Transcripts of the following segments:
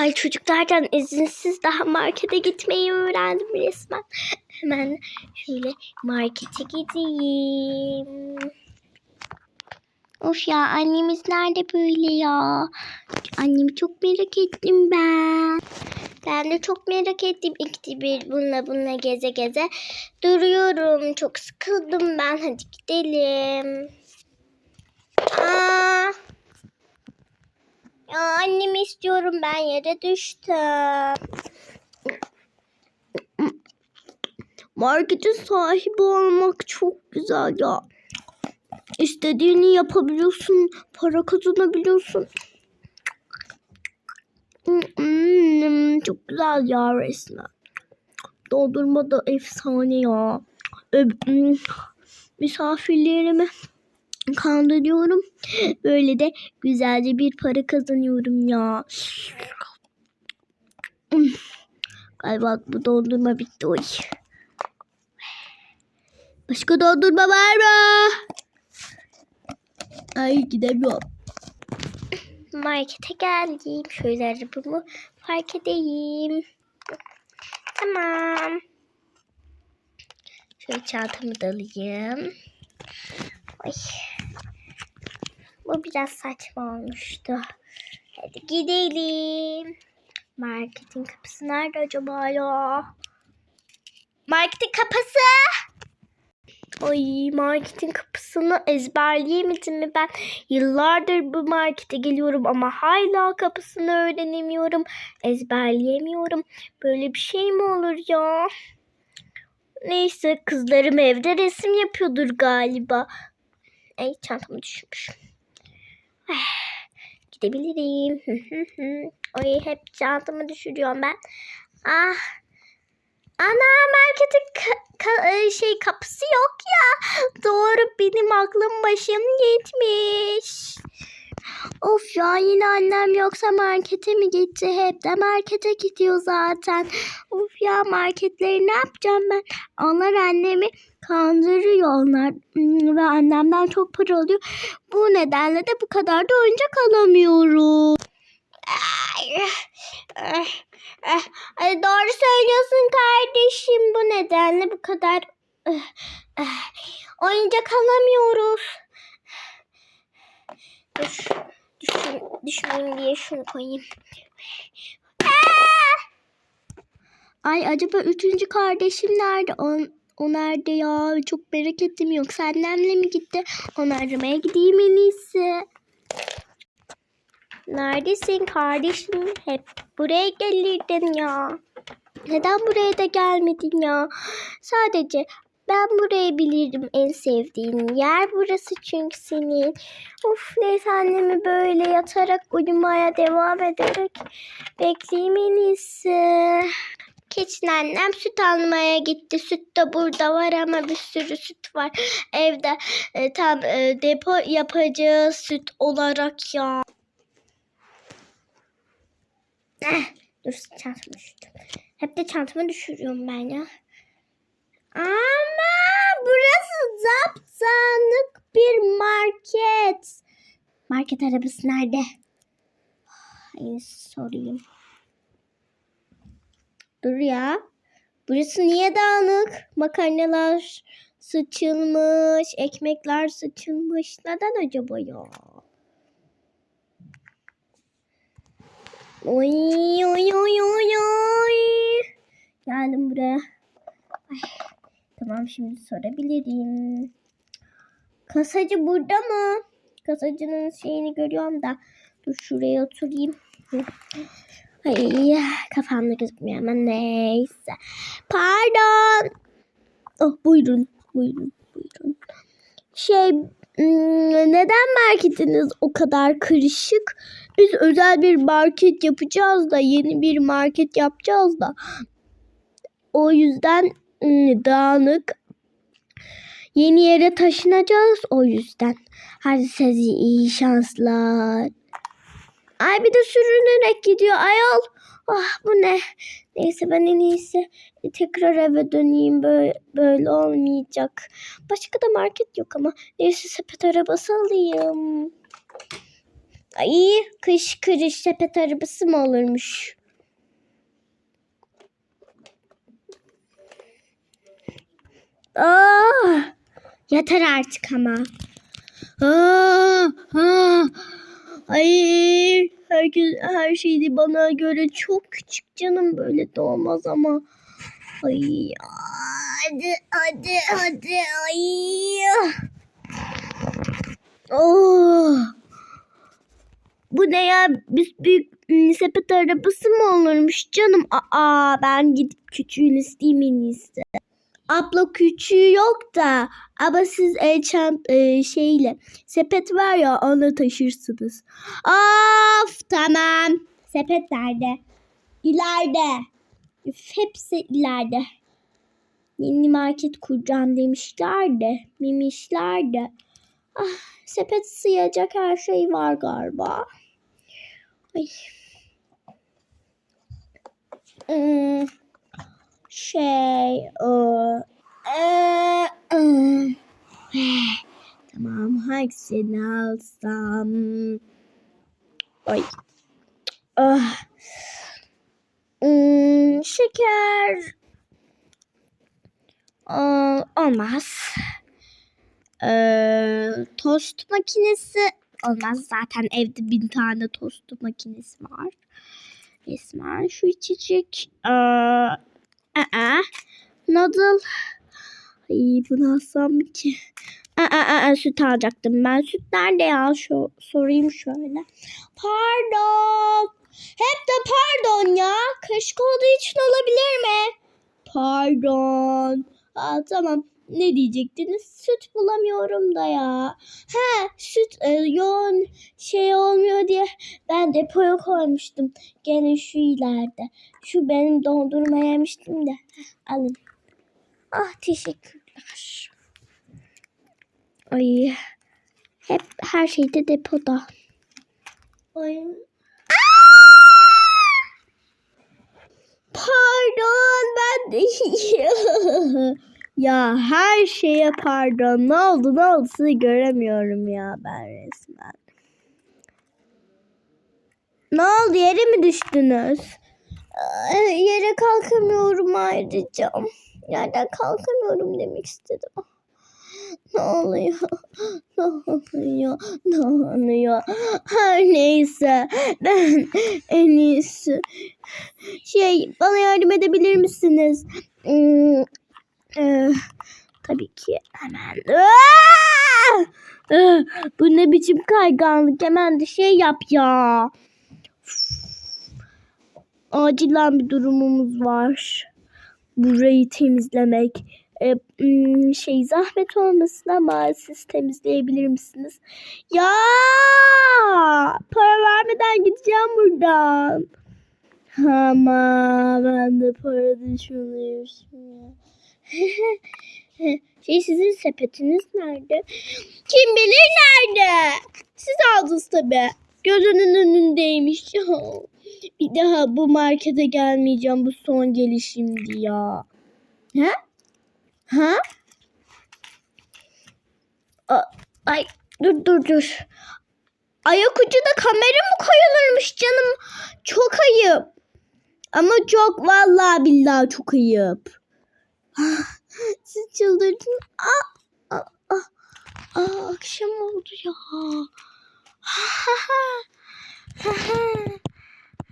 Ay çocuklardan izinsiz daha markete gitmeyi öğrendim resmen. Hemen şöyle markete gideyim. Of ya annemiz nerede böyle ya? Annemi çok merak ettim ben. Ben de çok merak ettim ikide bir bununla bununla geze geze. Duruyorum çok sıkıldım ben hadi gidelim. Aa, ya annemi istiyorum ben yere düştüm. Marketin sahibi olmak çok güzel ya. İstediğini yapabiliyorsun, para kazanabiliyorsun. Hmm, çok güzel ya resmen. Dondurma da efsane ya. Hmm, Misafirlerimi kandırıyorum. Böyle de güzelce bir para kazanıyorum ya. Hmm, Galiba bu dondurma bitti oy. Başka dondurma var mı? Ay gidemiyorum. Markete geldim. Şöyle arabamı park edeyim. Tamam. Şöyle çantamı da alayım. Oy. Bu biraz saçma olmuştu. Hadi gidelim. Marketin kapısı nerede acaba ya? Marketin kapısı. Ay marketin kapısını ezberleyemedim mi ben? Yıllardır bu markete geliyorum ama hala kapısını öğrenemiyorum. Ezberleyemiyorum. Böyle bir şey mi olur ya? Neyse kızlarım evde resim yapıyordur galiba. Ay çantamı düşmüş. Gidebilirim. Ay hep çantamı düşürüyorum ben. Ah. Ana marketin ka- ka- e, şey kapısı yok ya. Doğru benim aklım başım gitmiş. Of ya yine annem yoksa markete mi gitti? Hep de markete gidiyor zaten. Of ya marketleri ne yapacağım ben? Onlar annemi kandırıyor onlar Hmm, ve annemden çok para alıyor. Bu nedenle de bu kadar da oyuncak alamıyorum. Ay, doğru söylüyorsun kardeşim. Bu nedenle bu kadar eh, eh, oyuncak alamıyoruz. Dur, düşün, düşmeyeyim diye şunu koyayım. Ay acaba üçüncü kardeşim nerede? O, o nerede ya? Çok merak ettim. Yoksa annemle mi gitti? Onu aramaya gideyim en iyisi. Neredesin kardeşim? Hep buraya gelirdin ya. Neden buraya da gelmedin ya? Sadece ben burayı bilirim en sevdiğin yer burası çünkü senin. Of neyse annemi böyle yatarak uyumaya devam ederek bekleyeyim en iyisi. Keçin annem süt almaya gitti. Süt de burada var ama bir sürü süt var. Evde e, tam e, depo yapacağı süt olarak ya. Eh, dur çantamı düşürdüm. Hep de çantamı düşürüyorum ben ya. Ama burası zaptanlık bir market. Market arabası nerede? Ay sorayım. Dur ya. Burası niye dağınık? Makarnalar sıçılmış, ekmekler sıçılmış. Neden acaba ya? Oy oy oy oy oy. Geldim buraya. Ay, tamam şimdi sorabilirim. Kasacı burada mı? Kasacının şeyini görüyorum da. Dur şuraya oturayım. Ay kafamda gözükmüyor ama neyse. Pardon. Oh buyurun buyurun buyurun. Şey hmm, neden marketiniz o kadar karışık? Biz özel bir market yapacağız da yeni bir market yapacağız da. O yüzden dağınık. Yeni yere taşınacağız o yüzden. Hadi size iyi şanslar. Ay bir de sürünerek gidiyor ayol. Ah bu ne? Neyse ben en iyisi tekrar eve döneyim. Böyle, böyle olmayacak. Başka da market yok ama. Neyse sepet arabası alayım. Ay kış kırış sepet arabası mı olurmuş? Aa, yeter artık ama. Aa, aa, ay herkes her şeydi bana göre çok küçük canım böyle de olmaz ama. Ay hadi hadi hadi ay. Oh. Bu ne ya? Biz büyük sepet arabası mı olurmuş canım? Aa ben gidip küçüğünü isteyeyim en iyisi. Abla küçüğü yok da ama siz el çant e, şeyle sepet var ya onu taşırsınız. Of tamam. Sepet nerede? İleride. Hepsi ileride. Mini market kuracağım demişler de. Memişler de. Ah, sepet sığacak her şey var galiba. Ay. Hmm, şey o Ee, ıı. tamam hangisini alsam? Ay ah. Hmm, şeker. Aa, olmaz. Ee, tost makinesi. Olmaz zaten evde bin tane tost makinesi var. Resmen şu içecek aa, aa, noodle Ay bunu alsam ki? Aa, aa, aa, süt alacaktım ben. Süt nerede ya? Şu, sorayım şöyle. Pardon. Hep de pardon ya. Kaşık olduğu için olabilir mi? Pardon. Aa, tamam. Ne diyecektiniz? Süt bulamıyorum da ya. Ha süt e, yoğun şey olmuyor diye ben depoya koymuştum. Gene şu ileride. Şu benim dondurma yemiştim de. Alın. Ah teşekkürler. Ay hep her şeyde depoda. Ay. Pardon ben de ya her şeye pardon. Ne oldu ne oldu sizi göremiyorum ya ben resmen. Ne oldu yere mi düştünüz? Ay, Yere kalkamıyorum ayrıca. Yerden kalkamıyorum demek istedim. Ne oluyor? Ne oluyor? Ne oluyor? Her neyse ben en iyisi. Şey bana yardım edebilir misiniz? Hmm, e, tabii ki hemen. Bu ne biçim kayganlık? Hemen de şey yap ya. Acilen bir durumumuz var. Burayı temizlemek. E, hmm, şey zahmet olmasın ama siz temizleyebilir misiniz? Ya para vermeden gideceğim buradan. Ama ben de para düşünüyorsun ya. şey sizin sepetiniz nerede? Kim bilir nerede? Siz aldınız tabi. Gözünün önündeymiş. Bir daha bu markete gelmeyeceğim. Bu son gelişimdi ya. Ha? Ha? A- ay dur dur dur. Ayak ucuna kamera mı koyulurmuş canım? Çok ayıp. Ama çok vallahi billahi çok ayıp. Siz çıldırdın. Aa, aa, aa, aa, akşam oldu ya.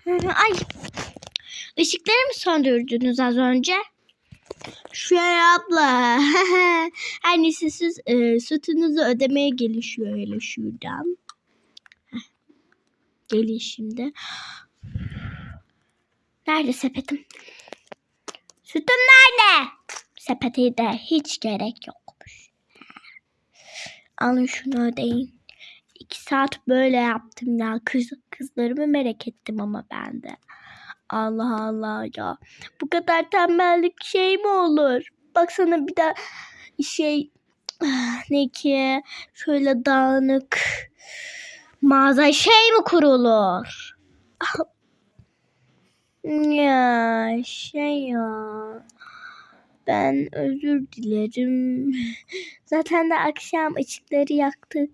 Ay. Işıkları mı söndürdünüz az önce? Şuraya abla. Her siz e, sütünüzü ödemeye gelin şöyle şuradan. Gelin şimdi. Nerede sepetim? Sütüm nerede? Sepete de hiç gerek yokmuş. Alın şunu ödeyin. İki saat böyle yaptım ya. Kız, kızlarımı merak ettim ama ben de. Allah Allah ya. Bu kadar tembellik şey mi olur? Baksana bir de şey ne ki şöyle dağınık mağaza şey mi kurulur? Ya şey ya. Ben özür dilerim. Zaten de akşam ışıkları yaktık.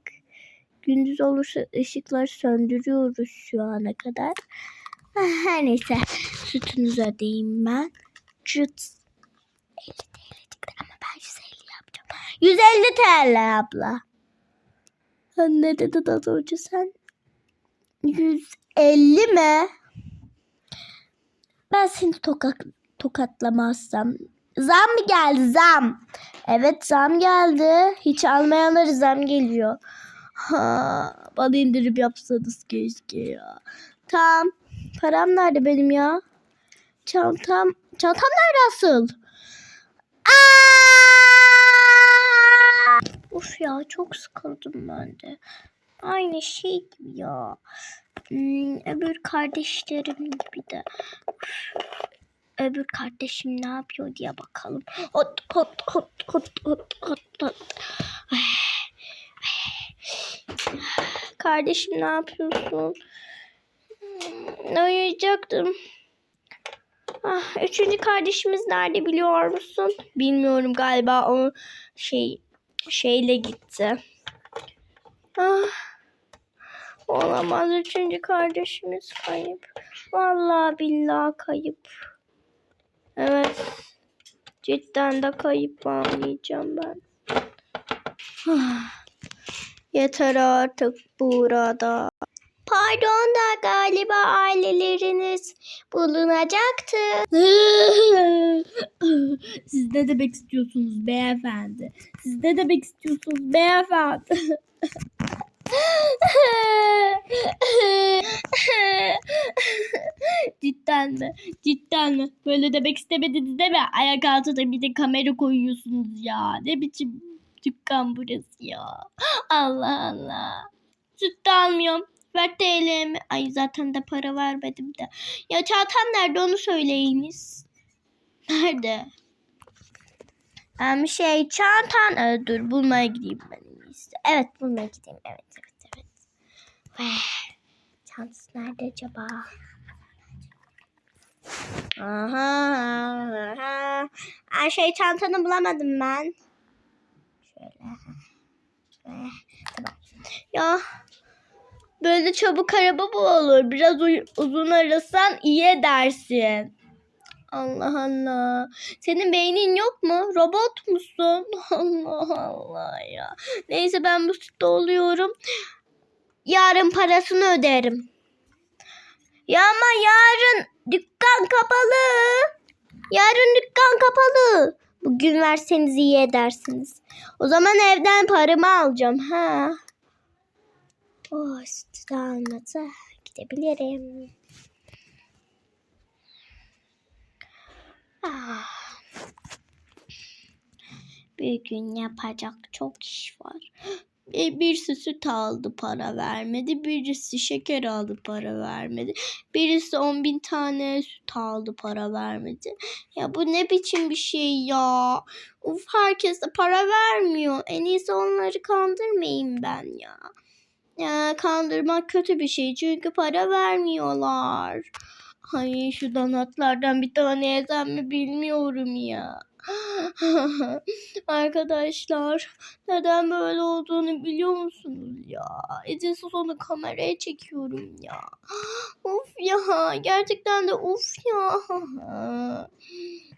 Gündüz olursa ışıkları söndürüyoruz şu ana kadar. Ah, Her neyse sütünüzü ödeyeyim ben. Cıt. 50 TL çıktı ama ben 150 yapacağım. 150 TL abla. Ne dedin az önce sen? 150 mi? Ben seni tokat, tokatlamazsam. Zam mı geldi zam? Evet zam geldi. Hiç almayanlara zam geliyor. Ha, bana indirim yapsanız keşke ya. Tamam. Param nerede benim ya? Çantam. Çantam nerede asıl? Aa! Of ya çok sıkıldım ben de. Aynı şey gibi ya. Hmm, öbür kardeşlerim gibi de. Öbür kardeşim ne yapıyor diye bakalım. Hot hot hot hot hot hot hot. Kardeşim ne yapıyorsun? Hmm, Uyuyacaktım. Ah, üçüncü kardeşimiz nerede biliyor musun? Bilmiyorum galiba o şey şeyle gitti. Ah, olamaz üçüncü kardeşimiz kayıp. Vallahi billahi kayıp. Evet. Cidden de kayıp anlayacağım ben. Yeter artık burada. Pardon da galiba aileleriniz bulunacaktı. Siz ne demek istiyorsunuz beyefendi? Siz ne demek istiyorsunuz beyefendi? Cidden mi? Cidden mi? Böyle demek istemediniz değil mi? Ayak altına bir de kamera koyuyorsunuz ya. Ne biçim dükkan burası ya. Allah Allah. Süt de almıyorum. Ver TL'mi. Ay zaten de para vermedim de. Ya çantam nerede onu söyleyiniz. Nerede? Um, şey çantan dur bulmaya gideyim ben en. Evet bulmaya gideyim. Evet Ver. Çantası nerede acaba? Aha, aha. Ay şey çantanı bulamadım ben. Şöyle. Tamam. Ya böyle çabuk araba bu olur. Biraz uzun arasan iyi edersin. Allah Allah. Senin beynin yok mu? Robot musun? Allah Allah ya. Neyse ben bu sütte oluyorum. Yarın parasını öderim. Ya ama yarın dükkan kapalı. Yarın dükkan kapalı. Bugün verseniz iyi edersiniz. O zaman evden paramı alacağım. Ha. Oh, sütü de almadı. Gidebilirim. Ah. Bir gün yapacak çok iş var. E, birisi süt aldı para vermedi. Birisi şeker aldı para vermedi. Birisi 10 bin tane süt aldı para vermedi. Ya bu ne biçim bir şey ya. Uf herkes de para vermiyor. En iyisi onları kandırmayayım ben ya. Ya kandırmak kötü bir şey çünkü para vermiyorlar. Ay şu donatlardan bir tane yesem mi bilmiyorum ya. Arkadaşlar neden böyle olduğunu biliyor musunuz ya? İzinsiz onu kameraya çekiyorum ya. Of ya gerçekten de of ya.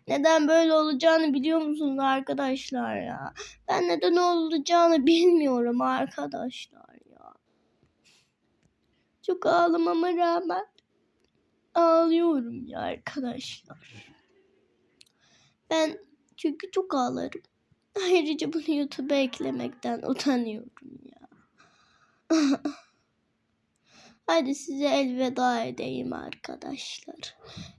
Neden böyle olacağını biliyor musunuz arkadaşlar ya? Ben neden olacağını bilmiyorum arkadaşlar ya. Çok ağlamama rağmen ağlıyorum ya arkadaşlar. Ben çünkü çok ağlarım. Ayrıca bunu YouTube'a eklemekten utanıyorum ya. Hadi size elveda edeyim arkadaşlar.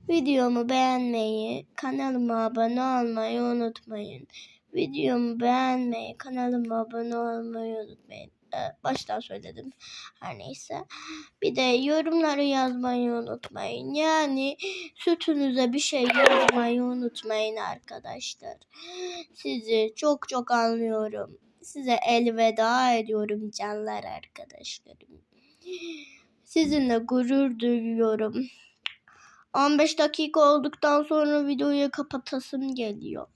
Videomu beğenmeyi, kanalıma abone olmayı unutmayın. Videomu beğenmeyi, kanalıma abone olmayı unutmayın. Ee, baştan söyledim. Her neyse. Bir de yorumları yazmayı unutmayın. Yani sütünüze bir şey yazmayı unutmayın arkadaşlar. Sizi çok çok anlıyorum. Size elveda ediyorum canlar arkadaşlarım. Sizinle gurur duyuyorum. 15 dakika olduktan sonra videoyu kapatasım geliyor.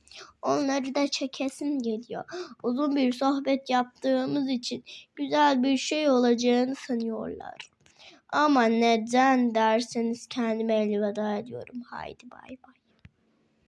Onları da çekesim geliyor. Uzun bir sohbet yaptığımız için güzel bir şey olacağını sanıyorlar. Ama neden derseniz kendime elveda ediyorum. Haydi bay bay.